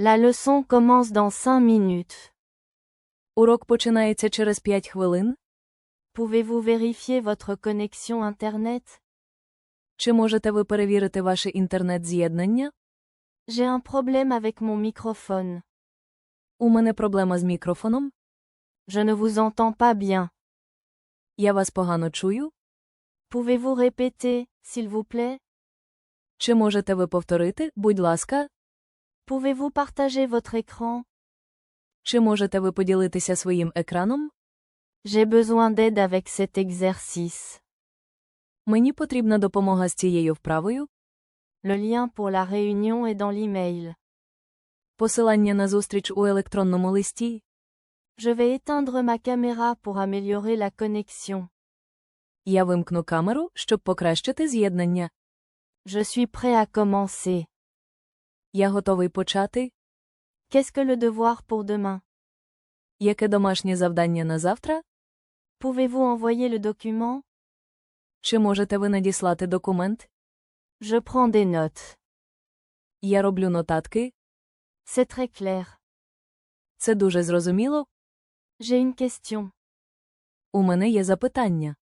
La leçon commence dans 5 minutes. Урок починається через 5 хвилин. Pouvez-vous vérifier votre connexion Internet Чи можете ви перевірити ваше інтернет-з'єднання? J'ai un problème avec mon microphone. У мене проблема з мікрофоном. Je ne vous entends pas bien. Я вас погано чую. Pouvez-vous répéter, s'il vous plaît Чи можете ви повторити, будь ласка? Pouvez-vous partager votre écran Чи можете ви поділитися своїм екраном? J'ai besoin d'aide avec cet exercice. Мені потрібна допомога з цією вправою. Le lien pour la réunion est dans l'email. Посилання на зустріч у електронному листі. Je vais éteindre ma caméra pour améliorer la connexion. Я вимкну камеру, щоб покращити з'єднання. Je suis prêt à commencer. Я готовий почати. Qu'est-ce que le devoir pour demain Яке домашнє завдання на завтра? Pouvez-vous envoyer le document Чи можете ви надіслати документ? Je prends des notes. Я роблю нотатки. C'est très clair. Це дуже зрозуміло. J'ai une question. У мене є запитання.